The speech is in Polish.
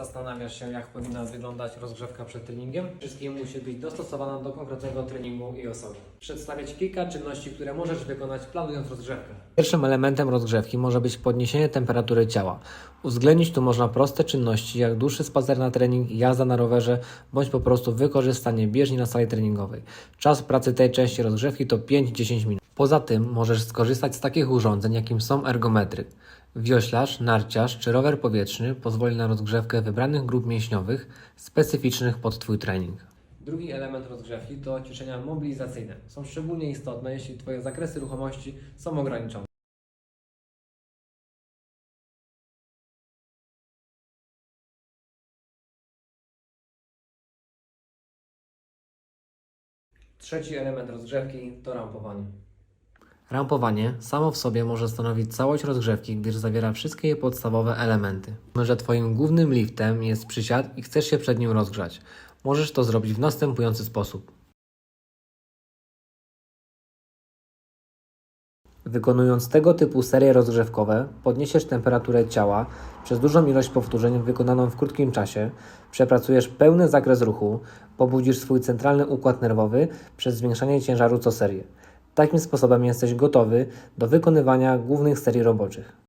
Zastanawiasz się, jak powinna wyglądać rozgrzewka przed treningiem? Wszystkim musi być dostosowana do konkretnego treningu i osoby. Przedstawię Ci kilka czynności, które możesz wykonać planując rozgrzewkę. Pierwszym elementem rozgrzewki może być podniesienie temperatury ciała. Uwzględnić tu można proste czynności jak dłuższy spacer na trening, jazda na rowerze bądź po prostu wykorzystanie bieżni na sali treningowej. Czas pracy tej części rozgrzewki to 5-10 minut. Poza tym możesz skorzystać z takich urządzeń, jakim są ergometry. Wioślarz, narciarz czy rower powietrzny pozwoli na rozgrzewkę wybranych grup mięśniowych specyficznych pod Twój trening. Drugi element rozgrzewki to ćwiczenia mobilizacyjne. Są szczególnie istotne, jeśli Twoje zakresy ruchomości są ograniczone. Trzeci element rozgrzewki to rampowanie. Rampowanie samo w sobie może stanowić całość rozgrzewki, gdyż zawiera wszystkie jej podstawowe elementy. Że Twoim głównym liftem jest przysiad i chcesz się przed nim rozgrzać. Możesz to zrobić w następujący sposób. Wykonując tego typu serie rozgrzewkowe, podniesiesz temperaturę ciała przez dużą ilość powtórzeń wykonaną w krótkim czasie, przepracujesz pełny zakres ruchu, pobudzisz swój centralny układ nerwowy przez zwiększanie ciężaru co serię. Takim sposobem jesteś gotowy do wykonywania głównych serii roboczych.